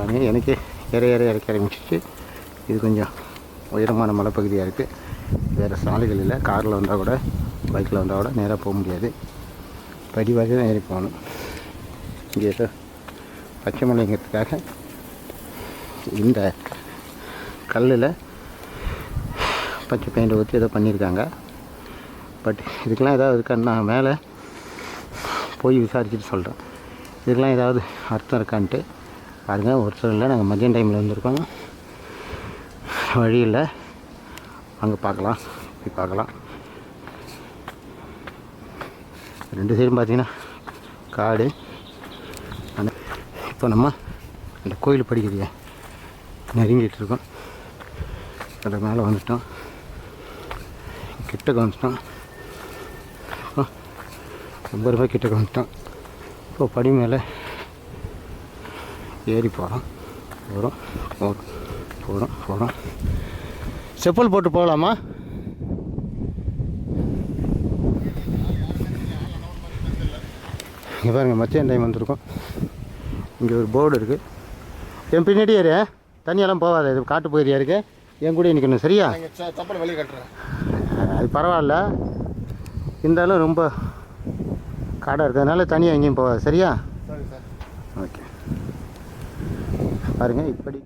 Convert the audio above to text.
பாருங்க. எனக்கு ஏற ஏற இறக்க ஆரம்பிச்சிச்சு இது கொஞ்சம் உயரமான மலைப்பகுதியாக இருக்குது வேறு சாலைகள் இல்லை. காரில் வந்தால் கூட பைக்கில் வந்தால் கூட நேராக போக முடியாது. படி தான் ஏறி போகணும். இங்கே ஏதோ பச்சை மலைங்கிறதுக்காக இந்த கல்லில் பச்சை பெயிண்ட் ஊற்றி ஏதோ பண்ணியிருக்காங்க பட் இதுக்கெல்லாம் ஏதாவது இருக்கான்னு நான் மேலே போய் விசாரிச்சுட்டு சொல்கிறேன் இதுக்கெல்லாம் ஏதாவது அர்த்தம் இருக்கான்ட்டு. பாருங்கள் ஒருத்தர் இல்லை நாங்கள் மதியம் டைமில் வந்திருக்கோம். வழி இல்லை அங்கே பார்க்கலாம் போய் பார்க்கலாம் ரெண்டு சைடும் பார்த்தீங்கன்னா காடு. ஆனால் இப்போ நம்ம அந்த கோயில் படிக்கிறீங்க நெருங்கிட்டு இருக்கோம். அது மேலே வந்துட்டோம். கிட்ட வந்துட்டோம் ரொம்ப ரொம்ப கிட்டக்க வந்துட்டோம் இப்போ படி மேலே ஏறி போகிறோம் போகிறோம் போகிறோம் போகிறோம் செப்பல் போட்டு போகலாமா? இங்கே பாருங்க மத்தியான டைம் வந்திருக்கோம். இங்கே ஒரு போர்டு இருக்குது என் பின்னாடி ஏறு. தண்ணியெல்லாம் போகாது இது காட்டு பகுதியாக இருக்கு. என் கூட நிற்கணும் சரியா? தப்பல் வெளியே கட்டுறேன். அது பரவாயில்ல. இருந்தாலும் ரொம்ப காடாக இருக்கிறதுனால தனியாக எங்கேயும் போகாது சரியா? சரி சார். ஓகே பாருங்கள் இப்படி